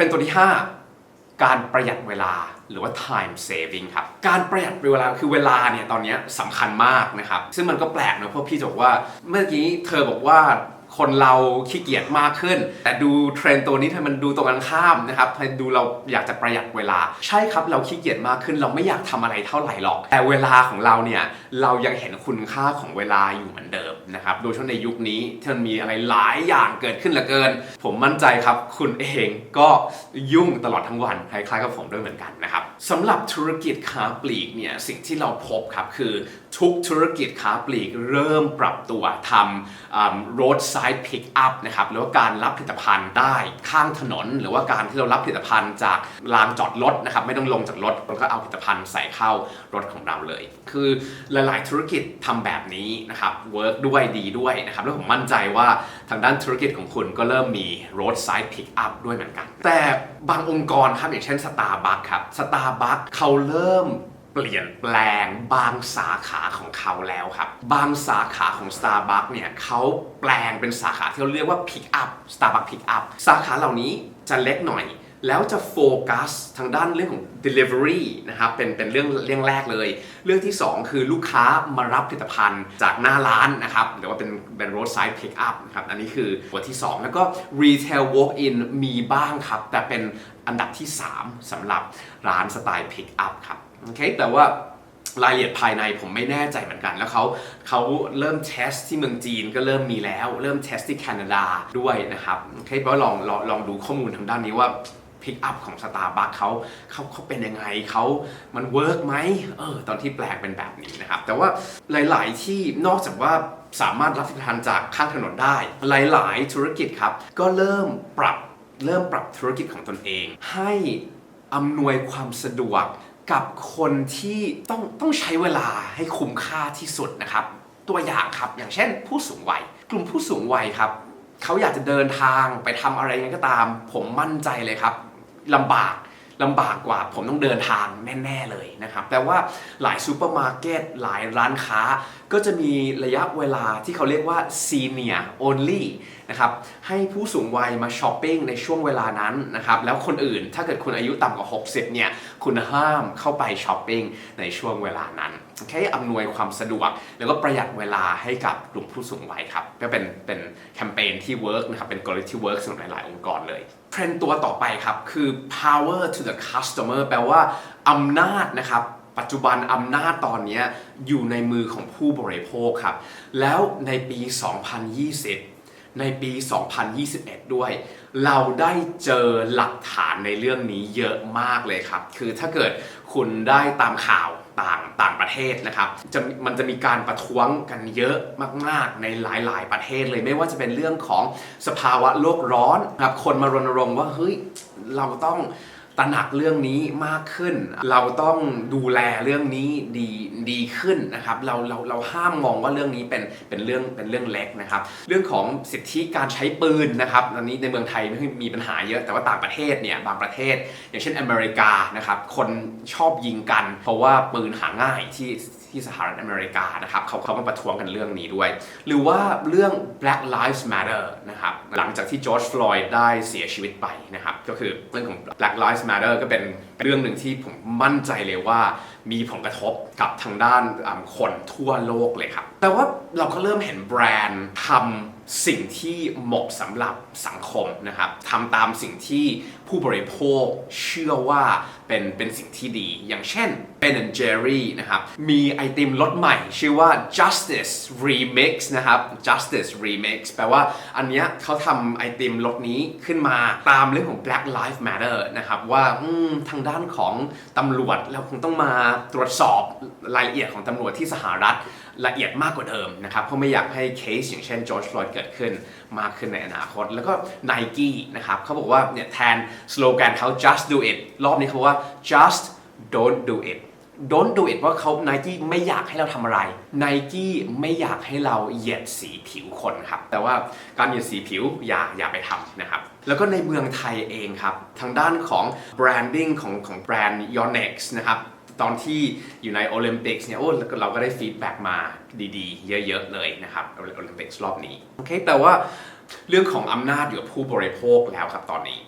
รนด์ตัวที่ 5 การประหยัดเวลาหรือว่า time saving ครับ การประหยัดเวลาคือเวลาเนี่ยตอนนี้สำคัญมากนะครับ ซึ่งมันก็แปลกนะเพราะพี่จะบอกว่าเมื่อกี้เธอบอกว่า คนเราขี้เกียจมากขึ้น แต่ดูเทรนตัวนี้ทำไมมันดูตรงกันข้ามนะครับทำไมดูเราอยากจะประหยัดเวลา ใช่ครับเราขี้เกียจมากขึ้น เราไม่อยากทำอะไรเท่าไหร่หรอก แต่เวลาของเราเนี่ยเรายังเห็นคุณค่าของเวลาอยู่เหมือนเดิมนะครับโดยเฉพาะในยุคนี้ที่มันมีอะไรหลายอย่างเกิดขึ้นเหลือเกิน ผมมั่นใจครับคุณเองก็ยุ่งตลอดทั้งวันคล้ายๆกับผมด้วยเหมือนกันนะครับสำหรับธุรกิจค้าปลีกเนี่ยสิ่งที่เราพบครับคือทุกธุรกิจค้าปลีกเริ่มปรับตัวทำ roadside pick up นะครับหรือว่าการรับผลิตภัณฑ์ได้ข้างถนน หรือว่าการที่เรารับผลิตภัณฑ์จากลานจอดรถนะครับไม่ต้องลงจากรถแล้วก็เอาผลิตภัณฑ์ใส่เข้ารถของเราเลย คือหลายๆธุรกิจทำแบบนี้นะครับเวิร์กด้วยดีด้วยนะครับแล้วผมมั่นใจว่าทางด้านธุรกิจของคุณก็เริ่มมี roadside pick up ด้วยเหมือนกัน แต่บางองค์กรครับอย่างเช่น Starbucks ครับ Starbucks เขาเริ่ม เปลี่ยนแปลงบางสาขาของเขาแล้วครับ บางสาขาของ Starbucks เนี่ยเขาแปลงเป็นสาขาที่เราเรียกว่า Pick Up Starbucks Pick Up สาขาเหล่านี้จะเล็กหน่อย แล้วจะโฟกัสทางด้านเรื่องของ delivery นะครับเป็นเป็นเรื่องเรื่องแรกเลย เรื่องที่ 2 คือลูกค้ามารับผลิตภัณฑ์จากหน้าร้านนะครับหรือว่าเป็นเป็น roadside pick up นะครับอันนี้คือหัวที่ 2 แล้วก็ retail walk in มีบ้างครับ แต่เป็นอันดับที่ 3สำหรับร้านสไตล์ pick up ครับ โอเคแต่ว่ารายละเอียดภายในผมไม่แน่ใจเหมือนกัน แล้วเขาเขาเริ่มเทสที่เมืองจีนก็เริ่มมีแล้ว เริ่มเทสที่แคนาดาด้วยนะครับโอเคเพราะลองลองลองดูข้อมูลทางด้านนี้ว่าพิกอัพของ Starbucks เขาเขาเขาเป็นยังไงเขามันเวิร์กไหมเออตอนที่แปลงเป็นแบบนี้นะครับ แต่ว่าหลาย ๆ ที่นอกจากว่าสามารถรับผลิตภัณฑ์จากข้างถนนได้ หลาย ๆ ธุรกิจครับ ก็เริ่มปรับเริ่มปรับธุรกิจของตนเอง ให้อำนวยความสะดวก กับคนที่ต้องต้องใช้เวลาให้คุ้มค่าที่สุดนะครับ ตัวอย่างครับอย่างเช่น ผู้สูงวัย กลุ่มผู้สูงวัยครับเขาอยากจะเดินทางไปทำอะไรยังไงก็ตาม ผมมั่นใจเลยครับลำบากลำบากกว่าผมต้องเดินทางแน่ ๆเลยนะครับแต่ว่าหลายซูเปอร์มาร์เก็ตหลายร้านค้า ก็จะมีระยะเวลาที่เขาเรียกว่า senior only นะครับให้ผู้สูงวัยมาช้อปปิ้งในช่วงเวลานั้นนะครับแล้วคนอื่นถ้าเกิดคุณอายุต่ำกว่า 60 เนี่ยคุณห้ามเข้าไปช้อปปิ้งในช่วงเวลานั้นโอเคอำนวยความสะดวก แล้วก็ประหยัดเวลาให้กับกลุ่มผู้สูงวัยครับก็เป็นเป็นแคมเปญที่เวิร์กนะครับเป็นกลยุทธ์ที่เวิร์กสำหรับหลาย ๆ องค์กรเลยเทรนตัวต่อไปครับ คือ power to the customer แปลว่าอำนาจนะครับปัจจุบันอำนาจตอนนี้อยู่ในมือของผู้บริโภคครับ แล้วในปี 2020 ในปี 2021 ด้วย เราได้เจอหลักฐานในเรื่องนี้เยอะมากเลยครับ คือถ้าเกิดคุณได้ตามข่าวต่างต่างประเทศนะครับจะมันจะมีการประท้วงกันเยอะมาก ๆ ในหลาย ๆ ประเทศเลยไม่ว่าจะเป็นเรื่องของสภาวะโลกร้อนครับคนมารณรงค์ว่าเฮ้ยเราต้อง ตระหนักเรื่องนี้มากขึ้น เราต้องดูแลเรื่องนี้ดีดีขึ้นนะครับ เราเราเราห้ามมองว่าเรื่องนี้เป็นเป็นเรื่องเป็นเรื่องเล็กนะครับ เรื่องของสิทธิการใช้ปืนนะครับตอนนี้ในเมืองไทยไม่มีปัญหาเยอะแต่ว่าต่างประเทศเนี่ยบางประเทศ อย่างเช่นอเมริกานะครับคนชอบยิงกัน เพราะว่าปืนหาง่ายที่ ที่สหรัฐอเมริกานะครับเขาเขามาประท้วงกันเรื่องนี้ด้วย หรือว่าเรื่อง Black Lives Matter นะครับหลังจากที่จอร์จฟลอยด์ได้เสียชีวิตไปนะครับก็คือเรื่องของ Black Lives Matter ก็เป็นเรื่องหนึ่งที่ผมมั่นใจเลยว่ามีผลกระทบกับทางด้านคนทั่วโลกเลยครับแต่ว่าเราก็เริ่มเห็นแบรนด์ทำ สิ่งที่เหมาะสำหรับสังคมนะครับทำตามสิ่งที่ผู้บริโภคเชื่อว่าเป็นเป็นสิ่งที่ดี อย่างเช่น Ben Jerry นะครับมีไอติมรสใหม่ชื่อว่า Justice Remix นะครับ Justice Remix แปลว่าอันเนี้ยเขาทำไอติมรสนี้ขึ้นมาตามเรื่องของ Black Lives Matter นะครับว่าทางด้านของตำรวจเราคงต้องมาตรวจสอบรายละเอียดของตำรวจที่สหรัฐ ละเอียดมากกว่าเดิมนะครับ เพราะไม่อยากให้เคสอย่างเช่นจอร์จฟลอยด์เกิดขึ้นมากขึ้นในอนาคต แล้วก็ Nike นะครับเขาบอกว่าเนี่ยแทนสโลแกนเขา just do it รอบนี้เขาว่า just don't do it don't do it ว่าเขา Nike ไม่อยากให้เราทำอะไร Nike ไม่อยากให้เราเหยียดสีผิวคนครับ แต่ว่าการเหยียดสีผิวอย่าอย่าไปทำนะครับ แล้วก็ในเมืองไทยเองครับ ทางด้านของ branding ของของแบรนด์ Yonex นะครับ ตอนที่อยู่ในโอลิมปิกส์เนี่ยโอ้เราก็ได้ฟีดแบ็กมาดีๆ เยอะๆเลยนะครับโอลิมปิกส์รอบนี้โอเคแต่ว่าเรื่องของอำนาจอยู่กับผู้บริโภคแล้วครับตอนนี้